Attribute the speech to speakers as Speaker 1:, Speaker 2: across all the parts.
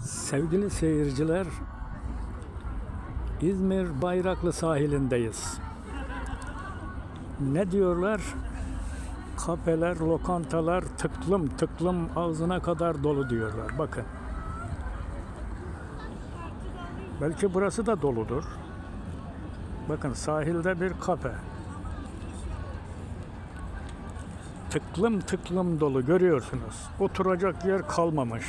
Speaker 1: Sevgili seyirciler, İzmir Bayraklı sahilindeyiz. Ne diyorlar? Kafeler, lokantalar tıklım tıklım ağzına kadar dolu diyorlar. Bakın. Belki burası da doludur. Bakın sahilde bir kafe. Tıklım tıklım dolu görüyorsunuz. Oturacak yer kalmamış.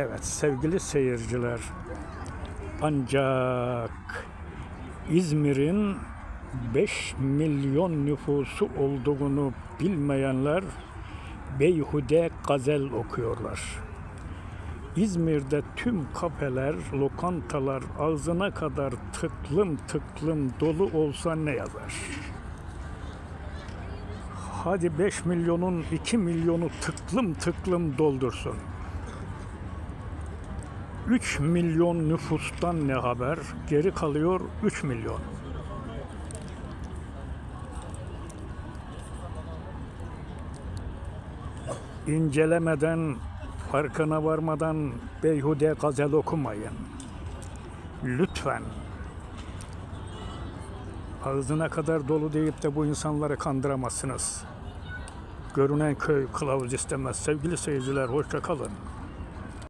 Speaker 1: Evet sevgili seyirciler. Ancak İzmir'in 5 milyon nüfusu olduğunu bilmeyenler beyhude gazel okuyorlar. İzmir'de tüm kafeler, lokantalar ağzına kadar tıklım tıklım dolu olsa ne yazar? Hadi 5 milyonun 2 milyonu tıklım tıklım doldursun. 3 milyon nüfustan ne haber? Geri kalıyor 3 milyon. İncelemeden, farkına varmadan beyhude gazel okumayın. Lütfen. Ağzına kadar dolu deyip de bu insanları kandıramazsınız. Görünen köy kılavuz istemez. Sevgili seyirciler hoşça kalın.